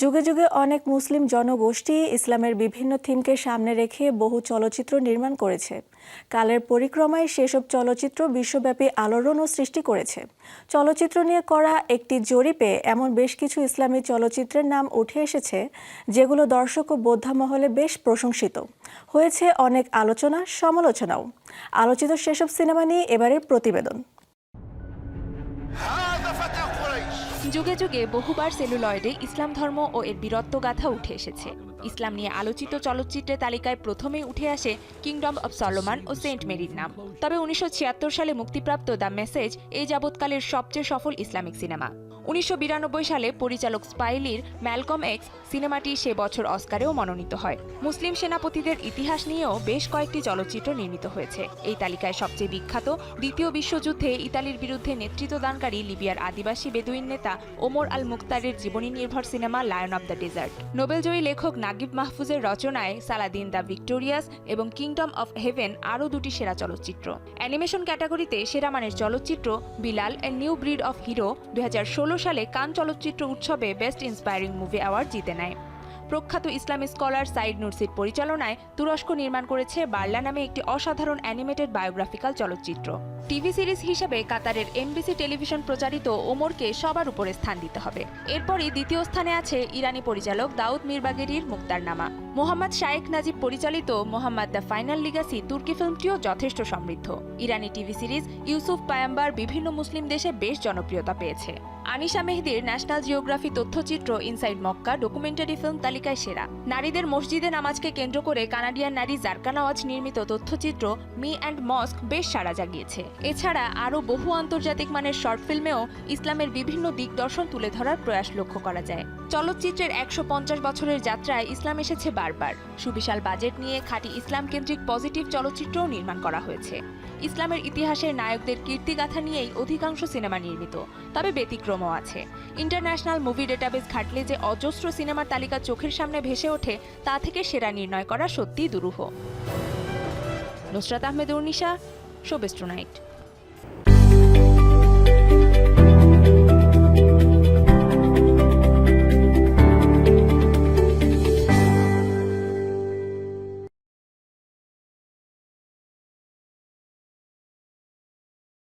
যুগে যুগে অনেক মুসলিম জনগোষ্ঠী ইসলামের বিভিন্ন থিমকে সামনে রেখে বহু চলচ্চিত্র নির্মাণ করেছে। কালের পরিক্রমায় সেসব চলচ্চিত্র বিশ্বব্যাপী আলোড়নও সৃষ্টি করেছে। চলচ্চিত্র নিয়ে করা একটি জরিপে এমন বেশ কিছু ইসলামী চলচ্চিত্রের নাম উঠে এসেছে, যেগুলো দর্শক ও বোদ্ধা মহলে বেশ প্রশংসিত। হয়েছে অনেক আলোচনা, সমালোচনাও। আলোচিত সেসব সিনেমা নিয়ে এবারের প্রতিবেদন। যুগে যুগে বহুবার সেলুলয়েডে ইসলাম ধর্ম ও এর বীরত্ব গাথা উঠে এসেছে। ইসলাম নিয়ে আলোচিত চলচ্চিত্রের তালিকায় প্রথমেই উঠে আসে কিংডম অব সলোমান ও সেন্ট মেরির নাম। তবে উনিশশো ছিয়াত্তর সালে মুক্তিপ্রাপ্ত দ্য মেসেজ এই যাবৎকালের সবচেয়ে সফল ইসলামিক সিনেমা। উনিশশো বিরানব্বই সালে পরিচালক স্পাইলির ম্যালকম এক্স সিনেমাটি সে বছর অস্কারেও মনোনীত হয়। মুসলিম সেনাপতিদের ইতিহাস নিয়েও বেশ কয়েকটি চলচ্চিত্র নির্মিত হয়েছে। এই তালিকায় সবচেয়ে বিখ্যাত দ্বিতীয় বিশ্বযুদ্ধে ইতালির বিরুদ্ধে নেতৃত্বদানকারী লিবিয়ার আদিবাসী বেদুইন নেতা ওমর আল মুক্তারের জীবনী নির্ভর cinema Lion of the Desert. নোবেলজয়ী লেখক নাগিব মাহফুজের রচনায় সালাদিন দ্য ভিক্টোরিয়াস এবং কিংডম অফ হেভেন আরও দুটি সেরা চলচ্চিত্র। অ্যানিমেশন ক্যাটাগরিতে সেরা মানের চলচ্চিত্র Bilal A New Breed of Hero দু হাজার ষোলো সালে কান চলচ্চিত্র উৎসবে বেস্ট ইন্সপায়ারিং মুভি অ্যাওয়ার্ড জিতে নেয়। প্রখ্যাত ইসলামী স্কলার সাইদ নুরসির পরিচালনায় তুরস্ক নির্মাণ করেছে বার্লা নামে একটি অসাধারণ অ্যানিমেটেড বায়োগ্রাফিক্যাল চলচ্চিত্র। টিভি সিরিজ হিসেবে কাতারের এমবিসি টেলিভিশন প্রচারিত ওমরকে সবার উপরে স্থান দিতে হবে। এরপরই দ্বিতীয় স্থানে আছে ইরানি পরিচালক দাউদ মিরবাগেরির মুক্তারনামা। মোহাম্মদ শায়েক নাজিব পরিচালিত মোহাম্মদ দ্য ফাইনাল লিগাসি তুর্কি ফিল্মটিও যথেষ্ট সমৃদ্ধ। ইরানি টিভি সিরিজ ইউসুফ পায়াম্বার বিভিন্ন মুসলিম দেশে বেশ জনপ্রিয়তা পেয়েছে। আনিশা মেহেদির ন্যাশনাল জিওগ্রাফি তথ্যচিত্র ইনসাইড মক্কা ডকুমেন্টারি ফিল্ম তালিকায় সেরা। নারীদের মসজিদে নামাজকে কেন্দ্র করে কানাডিয়ান নারী জারকা নওয়াজ নির্মিত তথ্যচিত্র মি অ্যান্ড মস্ক বেশ সাড়া জাগিয়েছে। এছাড়া আরও বহু আন্তর্জাতিক মানের শর্ট ফিল্মেও ইসলামের বিভিন্ন দিক দর্শন তুলে ধরার প্রয়াস লক্ষ্য করা যায়। চলচ্চিত্রের একশো পঞ্চাশ বছরের যাত্রায় ইসলাম এসেছে বারবার। সুবিশাল বাজেট নিয়ে খাঁটি ইসলাম কেন্দ্রিক পজিটিভ চলচ্চিত্রও নির্মাণ করা হয়েছে। ইসলামের ইতিহাসের নায়কদের কীর্তিগাথা নিয়েই অধিকাংশ সিনেমা নির্মিত, তবে ব্যতিক্রমও আছে। ইন্টারন্যাশনাল মুভি ডেটাবেস ঘাটলে যে অজস্র সিনেমার তালিকা চোখের সামনে ভেসে ওঠে, তা থেকে সেরা নির্ণয় করা সত্যিই দুরূহ। নুসরাত আহমেদ, উর্নিশা শোবেস্ট্রো নাইট